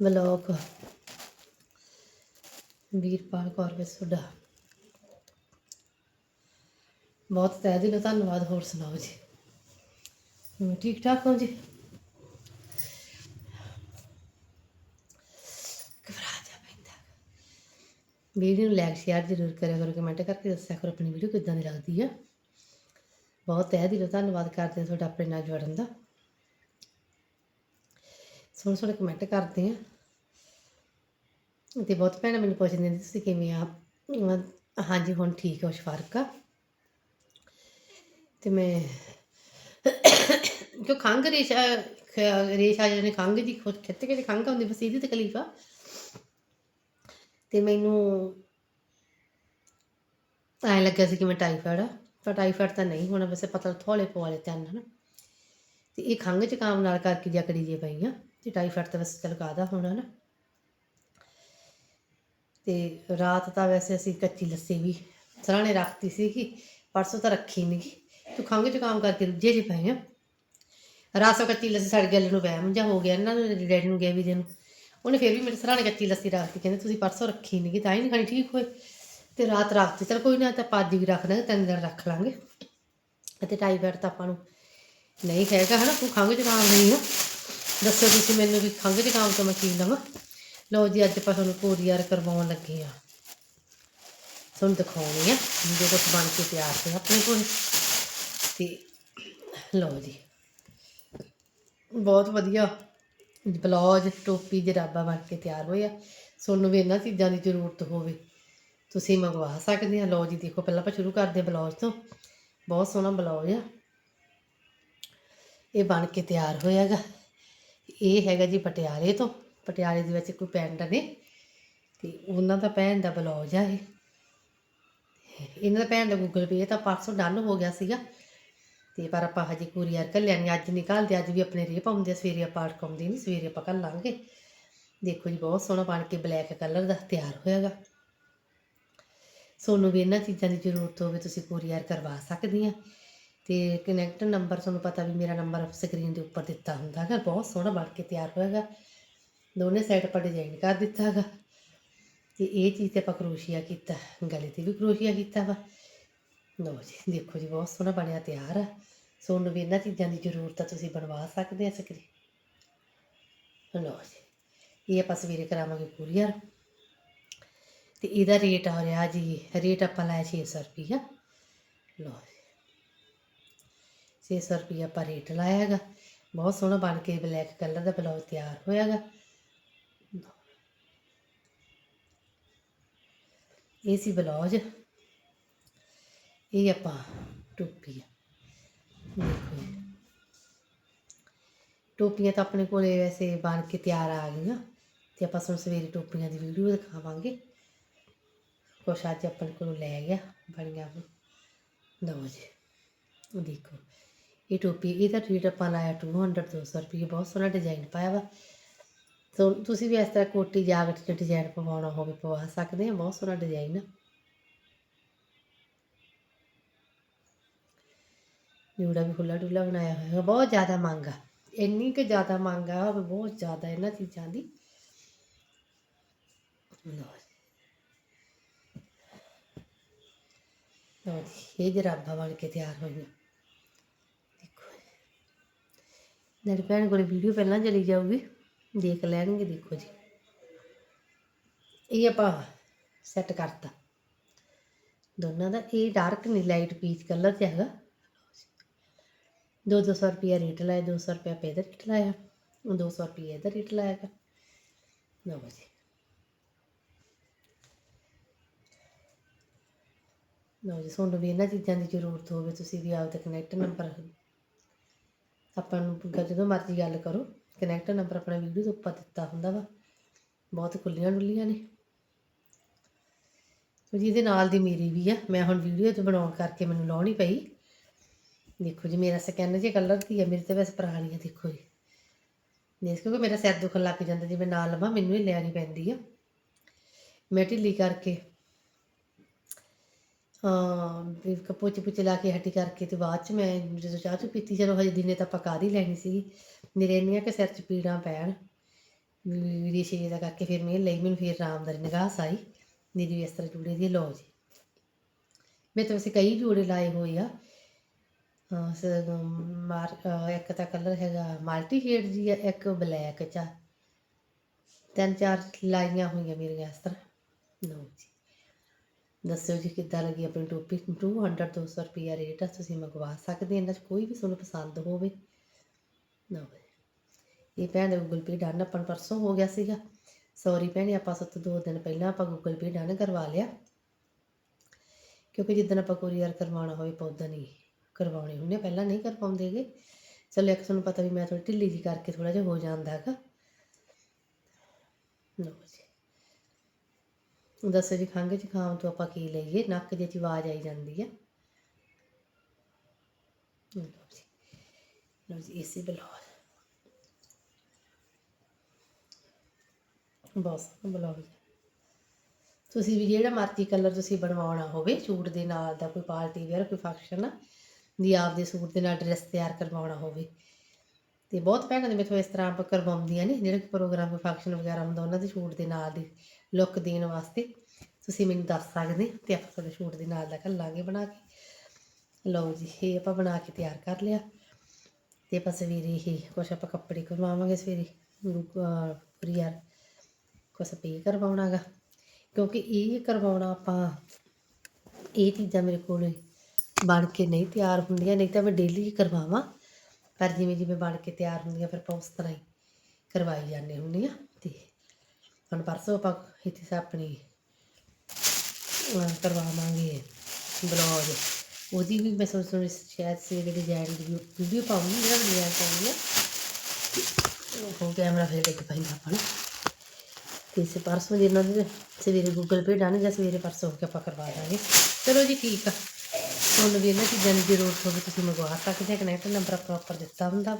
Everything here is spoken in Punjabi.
ਬਲੌਕ ਵੀਰਪਾਲ ਕੌਰ ਵਿੱਚ ਤੁਹਾਡਾ ਬਹੁਤ ਤਹਿ ਦਿਲੋਂ ਧੰਨਵਾਦ। ਹੋਰ ਸੁਣਾਓ ਜੀ? ਠੀਕ ਠਾਕ ਹੋ ਜੀ? ਘਬਰਾ ਜਾ ਪੈਂਦਾ। ਵੀਡੀਓ ਨੂੰ ਲਾਈਕ ਸ਼ੇਅਰ ਜ਼ਰੂਰ ਕਰਿਆ ਕਰੋ ਕਮੈਂਟ ਕਰਕੇ ਦੱਸਿਆ ਕਰੋ ਆਪਣੀ ਵੀਡੀਓ ਕਿੱਦਾਂ ਦੀ ਲੱਗਦੀ ਆ। ਬਹੁਤ ਤਹਿ ਦਿਲੋਂ ਧੰਨਵਾਦ ਕਰਦੇ ਹਾਂ ਤੁਹਾਡਾ ਆਪਣੇ ਨਾਲ ਜੁੜਨ ਦਾ। ਸੋਹਣੇ ਸੋਹਣੇ ਕਮੈਂਟ ਕਰਦੇ ਆ। ਤੇ ਬਹੁਤ ਭੈਣਾਂ ਮੈਨੂੰ ਪੁੱਛਦੀਆਂ ਨੇ, ਤੁਸੀਂ ਕਿਵੇਂ ਆ? ਹਾਂਜੀ, ਹੁਣ ਠੀਕ ਹੈ ਕੁਛ ਫ਼ਰਕ ਆ ਤੇ ਮੈਂ ਕਿਉਂ ਖੰਘ ਰੇਸ਼ਾ ਰੇਸ਼ਾ ਜਿਹੜੇ ਖੰਘ ਦੀ ਖੁਦ ਖਿੱਚ ਕੇ ਤੇ ਖੰਘ ਆਉਂਦੀ ਬਸ ਇਹਦੀ ਤਕਲੀਫ ਆ ਤੇ ਮੈਨੂੰ ਐਂ ਲੱਗਿਆ ਸੀ ਕਿ ਮੈਂ ਟਾਈਫਾਇਡ ਆ, ਪਰ ਟਾਈਫਾਇਡ ਤਾਂ ਨਹੀਂ ਹੋਣਾ, ਵੈਸੇ ਪਤਾ ਥੋੜੇ ਪਵਾਲੇ ਧਿਆਨ ਨਾ ਤੇ ਇਹ ਖੰਘ ਜ਼ੁਕਾਮ ਨਾਲ ਕਰਕੇ ਜਕੜੀ ਜੇ ਪਈ ਆ ਤੇ ਟਾਈਫਾਇਡ ਤਾਂ ਵੈਸੇ ਚਲਕਾਦਾ ਹੋਣਾ ਨਾ ਤੇ ਰਾਤ ਤਾਂ ਵੈਸੇ ਅਸੀਂ ਕੱਚੀ ਲੱਸੀ ਵੀ ਸਰਾਣੇ ਰੱਖਤੀ ਸੀ ਕਿ ਪਰਸੋਂ ਤਾਂ ਰੱਖੀ ਨਹੀਂ ਗੀ। ਤੂੰ ਖੰਘ ਜ਼ੁਕਾਮ ਕਰਕੇ ਰੁੱਝੇ ਜੇ ਪਏ ਆ। ਰਾਸੋ ਕੱਚੀ ਲੱਸੀ ਸਾਡੇ ਗਿਆ ਨੂੰ ਵਹਿਮ ਜਾ ਹੋ ਗਿਆ, ਇਹਨਾਂ ਨੂੰ ਡੈਡੀ ਨੂੰ ਗਿਆ ਵੀ ਨੂੰ ਉਹਨੇ ਫਿਰ ਵੀ ਮੇਰੇ ਸਰਾਣੇ ਕੱਚੀ ਲੱਸੀ ਰੱਖਤੀ ਕਹਿੰਦੇ, ਤੁਸੀਂ ਪਰਸੋਂ ਰੱਖੀ ਨਹੀਂ ਤਾਂ ਹੀ ਨਹੀਂ ਖਾਣੀ, ਠੀਕ ਹੋਏ? ਤੇ ਰਾਤ ਰੱਖਤੀ, ਚਲ ਕੋਈ ਨਾ, ਤਾਂ ਪੱਜ ਵੀ ਰੱਖ ਦਾਂਗੇ ਤਿੰਨ ਦਿਨ ਰੱਖ ਲਾਂਗੇ। ਅਤੇ ਟਾਈਫਾਇਡ ਤਾਂ ਆਪਾਂ ਨੂੰ ਨਹੀਂ ਹੈਗਾ, ਹਨਾ। ਤੂੰ ਖੰਘ ਜ਼ੁਕਾਮ ਨਹੀਂ ਆ। ਦੱਸੋ ਤੁਸੀਂ ਮੈਨੂੰ ਵੀ ਖੰਘ ਜ਼ੁਕਾਮ ਤੋਂ ਮੈਂ ਕੀ ਲਵਾਂ? ਲਓ ਜੀ, ਅੱਜ ਆਪਾਂ ਤੁਹਾਨੂੰ ਕੋਰੀਅਰ ਕਰਵਾਉਣ ਲੱਗੇ ਆ ਤੁਹਾਨੂੰ ਦਿਖਾਉਣੀ ਆ ਜੋ ਕੁਝ ਬਣ ਕੇ ਤਿਆਰ ਹੈ ਆਪਣੇ ਕੋਲ। ਤੇ ਲਓ ਜੀ। ਬਹੁਤ ਵਧੀਆ ਬਲੌਜ, ਟੋਪੀ, ਜਰਾਬਾ ਬਣ ਕੇ ਤਿਆਰ ਹੋਇਆ ਤੁਹਾਨੂੰ ਵੀ ਇਹਨਾਂ ਚੀਜ਼ਾਂ ਦੀ ਜ਼ਰੂਰਤ ਹੋਵੇ, ਤੁਸੀਂ ਮੰਗਵਾ ਸਕਦੇ ਆ। ਲਓ ਜੀ, ਦੇਖੋ, ਪਹਿਲਾਂ ਆਪਾਂ ਸ਼ੁਰੂ ਕਰਦੇ ਬਲੌਜ ਤੋਂ। ਬਹੁਤ ਸੋਹਣਾ ਬਲੌਜ ਆ। ਇਹ ਬਣ ਕੇ ਤਿਆਰ ਹੋਇਆਗਾ ਇਹ ਹੈਗਾ ਜੀ ਪਟਿਆਲੇ ਤੋਂ, ਪਟਿਆਲੇ ਦੇ ਵਿੱਚ ਕੋਈ ਪਿੰਡ ਨੇ ਤੇ ਉਹਨਾਂ ਦਾ ਭੈਣ ਦਾ ਬਲੌਜ ਆ ਇਹ। ਇਹਨਾਂ ਦਾ ਭੈਣ ਦਾ ਗੂਗਲ ਪੇ ਤਾਂ ਪਰਸੋਂ ਡਨ ਹੋ ਗਿਆ ਸੀਗਾ। ਤੇ ਪਰ ਆਪਾਂ ਹਜੇ ਕੁਰੀਅਰ ਕੱਲਿਆ ਨਹੀਂ ਅੱਜ ਨਿਕਾਲਦੇ, ਅੱਜ ਵੀ ਆਪਣੇ ਰੇ ਪਾਉਂਦੇ ਆ, ਸਵੇਰੇ ਆਪਾਂ ਅਟਕਾਉਂਦੇ ਨਹੀਂ, ਸਵੇਰੇ ਆਪਾਂ ਕੱਲ ਲਾਂਗੇ। ਦੇਖੋ ਜੀ, ਬਹੁਤ ਸੋਹਣਾ ਬਣ ਕੇ ਬਲੈਕ ਕਲਰ ਦਾ ਤਿਆਰ ਹੋਇਆਗਾ। ਸੋਨੂੰ ਵੀ ਇਹਨਾਂ ਚੀਜ਼ਾਂ ਦੀ ਜ਼ਰੂਰਤ ਹੋਵੇ, ਤੁਸੀਂ ਕੁਰੀਅਰ ਕਰਵਾ ਸਕਦੇ ਆ। ਤੇ ਕਨੈਕਟ ਨੰਬਰ ਤੁਹਾਨੂੰ ਪਤਾ ਵੀ ਮੇਰਾ ਨੰਬਰ ਸਕਰੀਨ ਦੇ ਉੱਪਰ ਦਿੱਤਾ ਹੁੰਦਾ ਹੈਗਾ, ਬਹੁਤ ਸੋਹਣਾ ਬਣ ਕੇ ਤਿਆਰ ਹੋਏਗਾ ਦੋਨੇ ਸਾਈਡ ਪਰ ਡਿਜ਼ਾਈਨ ਕਰ ਦਿੱਤਾ ਹੈਗਾ। ਤੇ ਇਹ ਚੀਜ਼ ਤੇ ਆਪਾਂ ਕਰੋਸ਼ੀਆ ਕੀਤਾ, ਗਲੇ ਤੇ ਵੀ ਕਰੋਸ਼ੀਆ ਕੀਤਾ ਵਾ। ਲਓ ਜੀ, ਦੇਖੋ ਜੀ, ਬਹੁਤ ਸੋਹਣਾ ਬਣਿਆ ਤਿਆਰ ਆ। ਸੋਨੂੰ ਵੀ ਇਹਨਾਂ ਚੀਜ਼ਾਂ ਦੀ ਜ਼ਰੂਰਤ ਆ, ਤੁਸੀਂ ਬਣਵਾ ਸਕਦੇ ਆ ਸਕਰੀਨ ਲਓ ਜੀ, ਇਹ ਆਪਾਂ ਸਵੇਰੇ ਕਰਾਵਾਂਗੇ ਕੁਰੀਅਰ ਤੇ ਇਹਦਾ ਰੇਟ ਆ ਰਿਹਾ ਜੀ ਰੇਟ ਆਪਾਂ ਲਾਇਆ 600 ਰੁਪਈਆ। ਲਓ ਜੀ। 600 ਰੁਪਈਆ ਆਪਾਂ ਰੇਟ ਲਾਇਆ ਹੈਗਾ ਬਹੁਤ ਸੋਹਣਾ ਬਣ ਕੇ ਬਲੈਕ ਕਲਰ ਦਾ ਬਲੌਜ਼ ਤਿਆਰ ਹੋਇਆ ਹੈਗਾ ਇਹ ਸੀ ਬਲੌਜ਼। ਇਹ ਆਪਾਂ ਟੋਪੀ ਦੇਖੋ ਟੋਪੀਆਂ ਤਾਂ ਆਪਣੇ ਕੋਲੇ ਵੈਸੇ ਬਣ ਕੇ ਤਿਆਰ ਆ ਗਈਆਂ। ਤੇ ਆਪਾਂ ਤੁਹਾਨੂੰ ਸਵੇਰੇ ਟੋਪੀਆਂ ਦੀ ਵੀਡੀਓ ਦਿਖਾਵਾਂਗੇ। ਕੁਛ ਅੱਜ ਆਪਣੇ ਕੋਲੋਂ ਲੈ ਗਿਆ। ਬਣੀਆਂ ਲਓ ਜੀ। ਦੇਖੋ। ਇਹ ਟੋਪੀ ਇਹਦਾ ਰੇਟ ਆਪਾਂ ਲਾਇਆ 200 200 ਰੁਪਏ ਬਹੁਤ ਸੋਹਣਾ ਡਿਜ਼ਾਈਨ ਪਾਇਆ ਵਾ। ਤੋ ਤੁਸੀਂ ਵੀ ਇਸ ਤਰ੍ਹਾਂ ਕੋਟੀ ਜਾਗਟ ਤੇ ਡਿਜ਼ਾਈਨ ਪਵਾਉਣਾ ਹੋਵੇ, ਪਵਾ ਸਕਦੇ ਆ, ਬਹੁਤ ਸੋਹਣਾ ਡਿਜ਼ਾਈਨ ਆ। ਜੂੜਾ ਵੀ ਖੁੱਲਾ ਡੁੱਲਾ ਬਣਾਇਆ ਹੋਇਆ ਹੈ ਬਹੁਤ ਜ਼ਿਆਦਾ ਮੰਗ ਆ। ਇੰਨੀ ਕਿ ਜ਼ਿਆਦਾ ਮੰਗ ਆ ਬਹੁਤ ਜ਼ਿਆਦਾ ਇਹਨਾਂ ਚੀਜ਼ਾਂ ਦੀ। ਲਓ ਇਹ ਜਰਾਬਾਂ ਬਣ ਕੇ ਤਿਆਰ ਹੋਈਆਂ। ਮੇਰੀ ਭੈਣ ਕੋਲ ਵੀਡੀਓ ਪਹਿਲਾਂ ਚਲੀ ਜਾਊਗੀ। ਦੇਖ ਲੈਣਗੇ, ਦੇਖੋ ਜੀ। ਇਹ ਆਪਾਂ ਸੈੱਟ ਕਰਤਾ। ਦੋਨਾਂ ਦਾ ਇਹ ਡਾਰਕ ਨਹੀਂ ਲਾਈਟ ਪੀਚ ਕਲਰ ਚ ਹੈਗਾ। ਦੋ ਦੋ ਸੌ ਰੁਪਇਆ ਰੇਟ ਲਾਇਆ, ਦੋ ਸੌ ਰੁਪਇਆ ਪੇ ਦਾ ਰੇਟ ਲਾਇਆ। ਦੋ ਸੌ ਰੁਪਇਆ ਇਹਦਾ ਰੇਟ ਲਾਇਆ ਲਓ ਜੀ। ਲਓ ਜੀ, ਤੁਹਾਨੂੰ ਵੀ ਇਹਨਾਂ ਚੀਜ਼ਾਂ ਦੀ ਜ਼ਰੂਰਤ ਹੋਵੇ, ਤੁਸੀਂ ਵੀ ਆਪਦਾ ਕਨੈਕਟ ਨੰਬਰ ਆਪਾਂ ਨੂੰ ਜਦੋਂ ਮਰਜ਼ੀ ਗੱਲ ਕਰੋ। ਕਨੈਕਟ ਨੰਬਰ ਆਪਣਾ ਵੀਡੀਓ ਦੇ ਉੱਪਰ ਦਿੱਤਾ ਹੁੰਦਾ ਵਾ। ਬਹੁਤ ਖੁੱਲੀਆਂ ਡੁੱਲੀਆਂ ਨੇ। ਤੇ ਜਿਹਦੇ ਨਾਲ ਦੀ ਮੇਰੀ ਵੀ ਆ। ਮੈਂ ਹੁਣ ਵੀਡੀਓ ਤੇ ਬਣਾਉਣ ਕਰਕੇ ਮੈਨੂੰ ਲਾਉਣੀ ਪਈ। ਦੇਖੋ ਜੀ, ਮੇਰਾ ਸਕੈਨ ਜੇ ਕਲਰ ਦੀ ਆ, ਮੇਰੇ ਤੇ ਵੈਸੇ ਪੁਰਾਣੀ ਆ, ਦੇਖੋ ਜੀ। ਦੇਖ, ਕਿਉਂਕਿ ਮੇਰਾ ਸਿਰ ਦੁਖਣ ਲੱਗ ਜਾਂਦਾ ਜੇ ਮੈਂ ਨਾ ਲਵਾਂ, ਮੈਨੂੰ ਹੀ ਲੈਣੀ ਪੈਂਦੀ ਆ। ਮੈਂ ਢਿੱਲੀ ਕਰਕੇ ਹਾਂ, ਵੀ ਕਪੋਚ ਲਾ ਕੇ ਹੱਟੀ ਕਰਕੇ ਤੇ ਬਾਅਦ ਚ ਮੈਂ ਜਦੋਂ ਚਾਹ ਚੁ ਪੀਤੀ, ਚਲੋ ਹਜੇ ਦਿਨੇ ਤਾਂ ਪਕਾ ਹੀ ਲੈਣੀ ਸੀ ਮੇਰੇ ਇੰਨੀਆਂ ਕਿ ਸਿਰ ਚ ਪੀੜਾਂ ਪੈਣ ਵੀਡੀਓ ਸ਼ੇਅਰ ਦਾ ਕਰਕੇ ਫਿਰ ਮੈਂ ਲਈ, ਮੈਨੂੰ ਫਿਰ ਆਰਾਮਦਾਰੀ ਨਿਗਾਹ ਆਈ। ਦੀਦੀ ਇਸ ਤਰ੍ਹਾਂ ਜੂੜੇ ਦੀ ਲਓ ਜੀ। ਮੈਂ ਤਾਂ ਵੈਸੇ ਕਈ ਜੋੜੇ ਲਾਏ ਹੋਏ ਆ। ਮਾਰ ਇੱਕ ਤਾਂ ਕਲਰ ਹੈਗਾ ਮਲਟੀ ਸ਼ੇਡ ਜੀ ਆ, ਇੱਕ ਬਲੈਕ ਚ ਆ। ਤਿੰਨ ਚਾਰ ਲਾਈਆਂ ਹੋਈਆਂ ਮੇਰੀਆਂ ਇਸ ਤਰ੍ਹਾਂ। ਲਓ ਜੀ। ਦੱਸਿਓ ਜੀ ਕਿੱਦਾਂ ਲੱਗੀ ਆਪਣੀ ਟੋਪੀ? 200 200 ਰੁਪਿਆ ਰੇਟ ਆ, ਤੁਸੀਂ ਮੰਗਵਾ ਸਕਦੇ ਇਹਨਾਂ 'ਚ ਕੋਈ ਵੀ ਤੁਹਾਨੂੰ ਪਸੰਦ ਹੋਵੇ। ਨਾ ਇਹ ਭੈਣ ਦਾ ਗੂਗਲ ਪੇ ਡਨ ਆਪਾਂ ਪਰਸੋਂ ਹੋ ਗਿਆ ਸੀਗਾ। ਸੌਰੀ ਭੈਣੇ, ਆਪਾਂ ਸੱਤ ਦੋ ਦਿਨ ਪਹਿਲਾਂ ਆਪਾਂ ਗੂਗਲ ਪੇ ਡਨ ਕਰਵਾ ਲਿਆ। ਕਿਉਂਕਿ ਜਿੱਦਣ ਆਪਾਂ ਕੋਰੀਅਰ ਕਰਵਾਉਣਾ ਹੋਵੇ, ਆਪਾਂ ਨਹੀਂ ਕਰਵਾਉਣੇ ਹੁੰਦੇ। ਪਹਿਲਾਂ ਨਹੀਂ ਕਰ ਪਾਉਂਦੇਗੇ ਚਲੋ ਇੱਕ ਤੁਹਾਨੂੰ ਪਤਾ ਵੀ ਮੈਂ ਥੋੜੀ ਢਿੱਲੀ ਜੀ ਕਰਕੇ ਥੋੜਾ ਜਿਹਾ ਹੋ ਜਾਂਦਾ ਹੈਗਾ। ਲਓ ਦੱਸੋ ਜੀ ਖੰਘ ਜ਼ੁਕਾਮ ਤੋਂ ਆਪਾਂ ਕੀ ਲਈਏ, ਨੱਕ ਦੇ ਚ ਆਵਾਜ਼ ਆਈ ਜਾਂਦੀ ਹੈ ਲਓ ਜੀ ਇਸੇ ਬਲੌਗ ਬਸ ਬਲੌਗ ਤੁਸੀਂ ਵੀ ਜਿਹੜਾ ਮਰਜ਼ੀ ਕਲਰ ਤੁਸੀਂ ਬਣਵਾਉਣਾ ਹੋਵੇ, ਸੂਟ ਦੇ ਨਾਲ ਦਾ ਕੋਈ ਪਾਰਟੀ ਵੇਅਰ, ਕੋਈ ਫੰਕਸ਼ਨ ਦੀ ਆਪਦੇ ਸੂਟ ਦੇ ਨਾਲ ਡਰੈਸ ਤਿਆਰ ਕਰਵਾਉਣਾ ਹੋਵੇ। ਤੇ ਬਹੁਤ ਭੈਣਾਂ ਦੇ ਮੇਥੋਂ ਇਸ ਤਰ੍ਹਾਂ ਕਰਵਾਉਂਦੀਆਂ ਨੇ, ਜਿਹੜੇ ਪ੍ਰੋਗਰਾਮ, ਕੋਈ ਫੰਕਸ਼ਨ ਵਗੈਰਾ ਹੁੰਦਾ, ਉਹਨਾਂ ਦੇ ਸ਼ੂਟ ਦੇ ਨਾਲ ਦੀ। ਲੁੱਕ ਦੇਣ ਵਾਸਤੇ। ਤੁਸੀਂ ਮੈਨੂੰ ਦੱਸ ਸਕਦੇ ਤੇ ਆਪਾਂ ਤੁਹਾਡੇ ਸ਼ੂਟ ਦੇ ਨਾਲ ਦਾ ਘੱਲਾਂਗੇ ਬਣਾ ਕੇ। ਲਓ ਜੀ, ਇਹ ਆਪਾਂ ਬਣਾ ਕੇ ਤਿਆਰ ਕਰ ਲਿਆ। ਤੇ ਆਪਾਂ ਸਵੇਰੇ ਹੀ ਕੁਛ ਆਪਾਂ ਕੱਪੜੇ ਕਰਵਾਵਾਂਗੇ ਸਵੇਰੇ। ਪ੍ਰੀਅਰ ਕੁਛ ਪੇ ਕਰਵਾਉਣਾਗਾ। ਕਿਉਂਕਿ ਇਹ ਕਰਵਾਉਣਾ ਆਪਾਂ, ਇਹ ਚੀਜ਼ਾਂ ਮੇਰੇ ਕੋਲ ਬਣ ਕੇ ਨਹੀਂ ਤਿਆਰ ਹੁੰਦੀਆਂ, ਨਹੀਂ ਤਾਂ ਮੈਂ ਡੇਲੀ ਹੀ ਕਰਵਾਵਾਂ। ਪਰ ਜਿਵੇਂ ਜਿਵੇਂ ਬਣ ਕੇ ਤਿਆਰ ਹੁੰਦੀਆਂ, ਫਿਰ ਆਪਾਂ ਉਸ ਤਰ੍ਹਾਂ ਹੀ ਕਰਵਾਈ ਜਾਂਦੇ ਹੁੰਦੇ ਆ ਤੇ ਹੁਣ ਪਰਸੋਂ ਆਪਾਂ ਇੱਥੇ ਸ ਆਪਣੀ ਕਰਵਾਵਾਂਗੇ ਬਲੌਗ ਉਹਦੀ ਵੀ ਮੈਂ ਸੋਚ ਸੋਚ ਸ਼ਾਇਦ ਸਵੇਰੇ ਡਿਜ਼ਾਈਨ ਦੀ ਵੀਡੀਓ ਪਾਉਂਗੀ, ਜਿਹੜਾ ਡਿਜ਼ਾਈਨ ਪਾਉਂਗੀ ਆ ਉਹ ਕੈਮਰਾ ਫਿਰ ਲੈ ਕੇ ਪੈਂਦਾ ਆਪਾਂ ਨੂੰ। ਤੇ ਇਸੇ ਪਰਸੋਂ ਜਿਹਨਾਂ ਦੇ ਸਵੇਰੇ ਗੂਗਲ ਪੇ ਡਾਣੇ ਜਾਂ ਸਵੇਰੇ ਪਰਸੋਂ ਹੋ ਕੇ ਆਪਾਂ ਕਰਵਾ ਦਾਂਗੇ। ਚਲੋ ਜੀ ਠੀਕ ਆ। ਤੁਹਾਨੂੰ ਵੀ ਇਹਨਾਂ ਚੀਜ਼ਾਂ ਦੀ ਜ਼ਰੂਰਤ ਹੋਵੇ, ਤੁਸੀਂ ਮੰਗਵਾ ਸਕਦੇ ਆ ਕਨੈਕਟ ਨੰਬਰ ਪ੍ਰੋਪਰ ਦਿੱਤਾ ਹੁੰਦਾ